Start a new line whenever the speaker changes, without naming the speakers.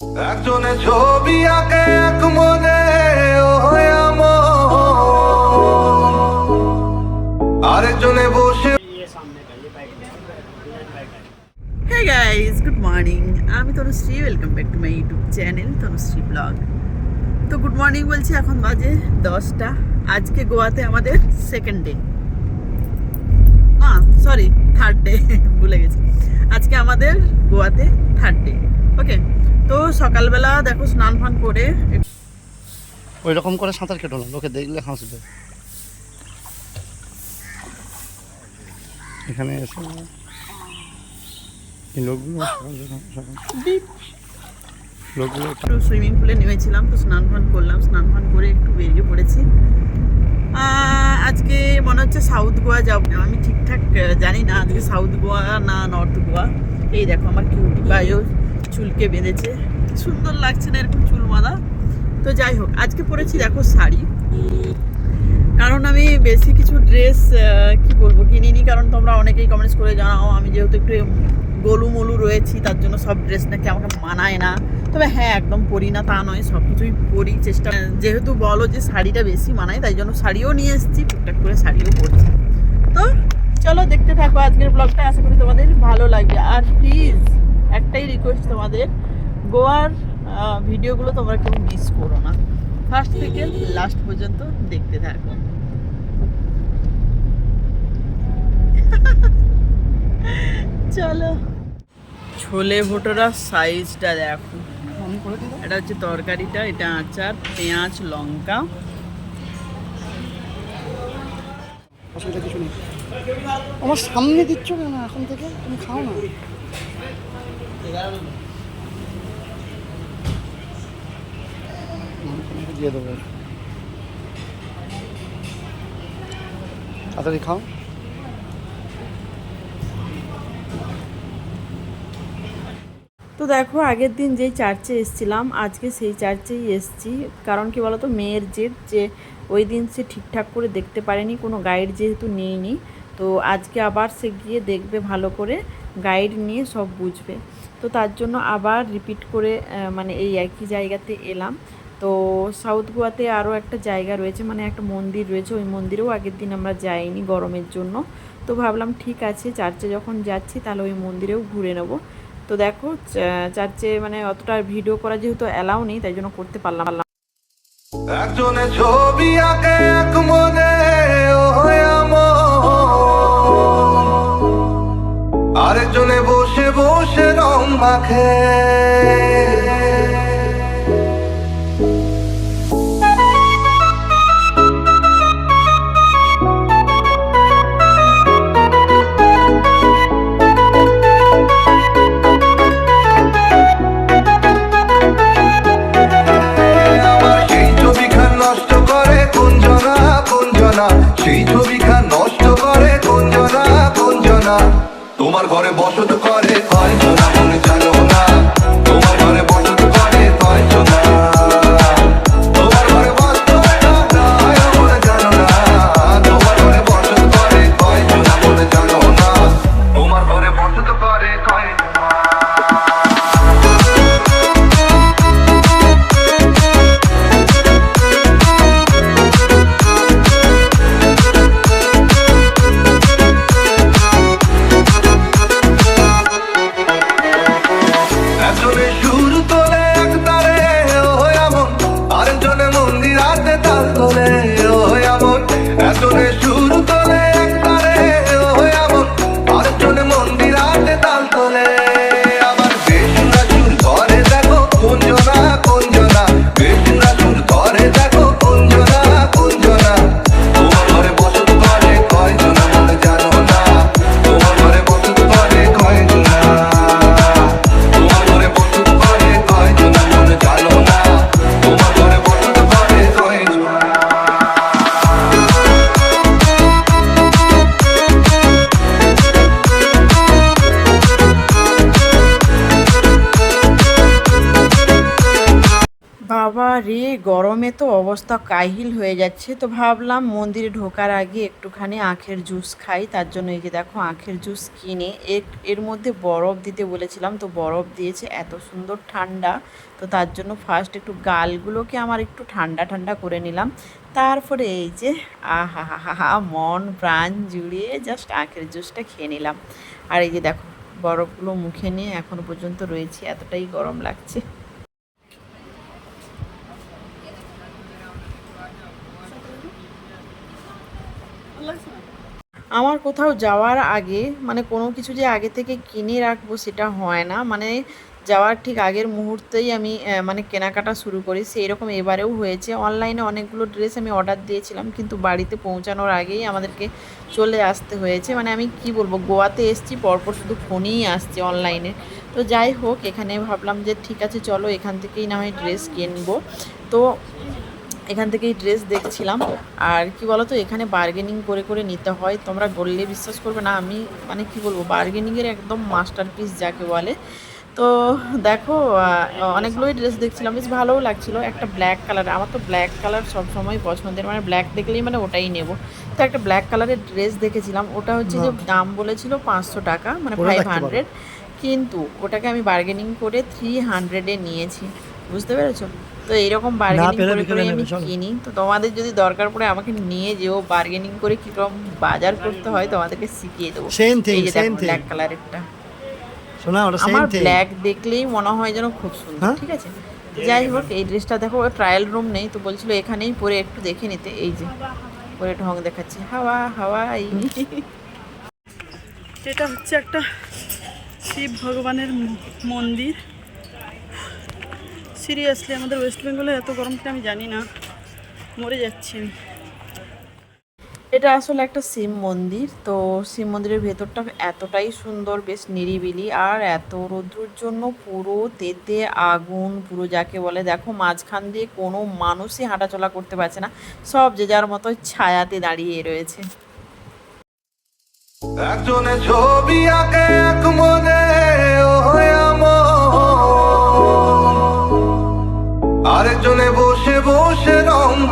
একজনে ছবি আঁকে, এক মনে হয়ে। আরেকজনে বসে
হে গাইজ গুড মর্নিং আমি Tanushree welcome back to my YouTube channel Tanushree blog তো গুড মর্নিং বলছি, এখন বাজে দশটা। আজকে গোয়াতে আমাদের সেকেন্ড ডে না সরি থার্ড ডে ভুলে গেছি। আজকে আমাদের গোয়াতে থার্ড ডে ওকে তো সকালবেলা দেখো স্নান ফান করে
ওই রকম করে সাঁতার কেটো না লোকে দেখলে হাসবে। এখানে এসে। লোকগুলো লোকগুলো
একটু সুইমিং পুলে নেমেছিলাম তো স্নান ফান করলাম স্নান ফান করে একটু বেরিয়ে পড়েছি। আজকে মনে হচ্ছে সাউথ গোয়া যাব। আমি ঠিকঠাক জানি না আজকে সাউথ গোয়া না নর্থ গোয়া। এই দেখো আমার কিউটি বায়ো চুলকে বেঁধেছে। সুন্দর লাগছে না এরকম চুল বাঁধা। তো যাই হোক, আজকে পরেছি দেখো শাড়ি। কারণ আমি বেশি কিছু ড্রেস কি বলব, কিনিনি, কারণ তোমরা অনেকেই কমেন্টস করে জানাও, আমি যেহেতু একটু গোলু মোলু রয়েছি, তার জন্য সব ড্রেস নাকি আমাকে মানায় না। তবে হ্যাঁ একদম পরি না, তা নয়, সব কিছুই পরি, চেষ্টা যেহেতু বলো যে শাড়িটা বেশি মানায়, তাই জন্য শাড়িও নিয়ে এসেছি, টুকটাক করে শাড়িও পরছি। তো চলো দেখতে থাকো আজকের ব্লগটা আশা করি তোমাদের ভালো লাগবে। আর প্লিজ একটাই রিকোয়েস্ট তোমাদের গোয়ার ভিডিওগুলো তোমরা কেউ মিস করো না। ফার্স্ট থেকে লাস্ট পর্যন্ত দেখতে থাকো। চলো। ছোলে ভোটোরা সাইজটা দেখো। এটা হচ্ছে তরকারিটা এটা আচার পেঁয়াজ লঙ্কা।
অসুবিধা কিছু নেই। আমার সামনে দিচ্ছ কেন এখন থেকে? তুমি খাও না। দিয়ে দেবো। তাড়াতাড়ি খাও।
তো দেখো, আগের দিন যেই চার্চে এসছিলাম, আজকে সেই চার্চেই এসছি। কারণ কি বলতো, মেয়ের জেদ যে ওই দিন সে ঠিকঠাক করে দেখতে পারেনি, কোনো গাইড যেহেতু নেয়নি। তো আজকে আবার সে গিয়ে দেখবে ভালো করে, গাইড নিয়ে সব বুঝবে। তো তার জন্য আবার রিপিট করে মানে এই একই জায়গাতে এলাম। তো সাউথ গোয়াতে আরও একটা জায়গা রয়েছে মানে একটা মন্দির রয়েছে, ওই মন্দিরেও আগের দিন আমরা যাইনি গরমের জন্য তো ভাবলাম ঠিক আছে, চার্চে যখন যাচ্ছি তাহলে ওই মন্দিরেও ঘুরে নেব তো দেখো চার্চে মানে অতটা ভিডিও করা যেহেতু অ্যালাউ নেই, তাই জন্য করতে পারলাম।
একজনে ছবি আঁকে এক মনে। আরেকজনে বসে বসে রং মাখে তোমার ঘরে বসত করে হয় মনে
దూరుతోలే অবস্থা কাহিল হয়ে যাচ্ছে। তো ভাবলাম মন্দিরে ঢোকার আগে একটুখানি আখের জুস খাই। তার জন্য এই যে দেখো আখের জুস কিনে এর এর মধ্যে বরফ দিতে বলেছিলাম। তো বরফ দিয়েছে, এত সুন্দর ঠান্ডা। তো তার জন্য ফার্স্ট একটু গালগুলোকে আমার একটু ঠান্ডা ঠান্ডা করে নিলাম। তারপরে এই যে আহা হা হা মন প্রাণ জুড়িয়ে জাস্ট আখের জুসটা খেয়ে নিলাম। আর এই যে দেখো, বরফগুলো মুখে নিয়ে এখনও পর্যন্ত রয়েছে, এতটাই গরম লাগছে। আমার কোথাও যাওয়ার আগে মানে কোনো কিছু যে আগে থেকে কিনে রাখব সেটা হয় না। মানে যাওয়ার ঠিক আগের মুহূর্তেই আমি মানে কেনাকাটা শুরু করি। সেই রকম এবারেও হয়েছে। অনলাইনে অনেকগুলো ড্রেস আমি অর্ডার দিয়েছিলাম, কিন্তু বাড়িতে পৌঁছানোর আগেই আমাদেরকে চলে আসতে হয়েছে। মানে আমি কি বলব, গোয়াতে এসছি, পরপর শুধু ফোনেই আসছে অনলাইনে। তো যাই হোক, এখানে ভাবলাম যে ঠিক আছে, চলো এখান থেকেই না হয় ড্রেস কিনবো। তো এখান থেকেই ড্রেস দেখছিলাম। আর কি বলতো এখানে বার্গেনিং করে করে নিতে হয়। তোমরা বললে বিশ্বাস করবে না আমি মানে কি বলব বার্গেনিংয়ের একদম মাস্টারপিস যাকে বলে। তো দেখো অনেকগুলোই ড্রেস দেখছিলাম বেশ ভালোও লাগছিল। একটা ব্ল্যাক কালার আমার তো ব্ল্যাক কালার সবসময় পছন্দের মানে ব্ল্যাক দেখলেই মানে ওটাই নেব। তো একটা ব্ল্যাক কালারের ড্রেস দেখেছিলাম ওটা হচ্ছে যে দাম বলেছিল পাঁচশো টাকা মানে ফাইভ হান্ড্রেড কিন্তু ওটাকে আমি বার্গেনিং করে থ্রি হান্ড্রেডে নিয়েছি। বুঝতে পেরেছ? তো এইরকম বার্গেনিং করে করে আমি কিনি। তো তোমাদের যদি দরকার পড়ে আমাকে নিয়ে যেও বার্গেনিং করে কীরকম বাজার করতে হয় তোমাদেরকে শিখিয়ে দেবো। এই যে দেখো
same thing.
ব্ল্যাক কালারেরটা
শোনা ওটা সেম
আমার
থিং
ব্ল্যাক দেখলেই মনে হয় যেন খুব সুন্দর
হ্যাঁ?
ঠিক আছে? যাই হোক এই ড্রেসটা দেখো ট্রায়াল রুম নেই তো বলছিল এখানেই পরে একটু দেখে নিতে। এই যে পরে ঢং দেখাচ্ছে। হাওয়া হাওয়াই।
এটা হচ্ছে একটা শিব ভগবানের মন্দির। সিরিয়াসলি আমাদের ওয়েস্ট বেঙ্গলে এত গরমটা আমি জানি না। মরে যাচ্ছি আমি।
এটা আসলে একটা শিব মন্দির তো শিব মন্দিরের ভেতরটা এতটাই সুন্দর বেশ নিরিবিলি আর এত রৌদ্রর জন্য পুরো তেতে আগুন পুরো যাকে বলে দেখো মাঝখান দিয়ে কোনো মানুষই হাঁটাচলা করতে পারছে না সব যে যার মতো ছায়াতে দাঁড়িয়ে রয়েছে।
একজনে ছবি আঁকে এক মনে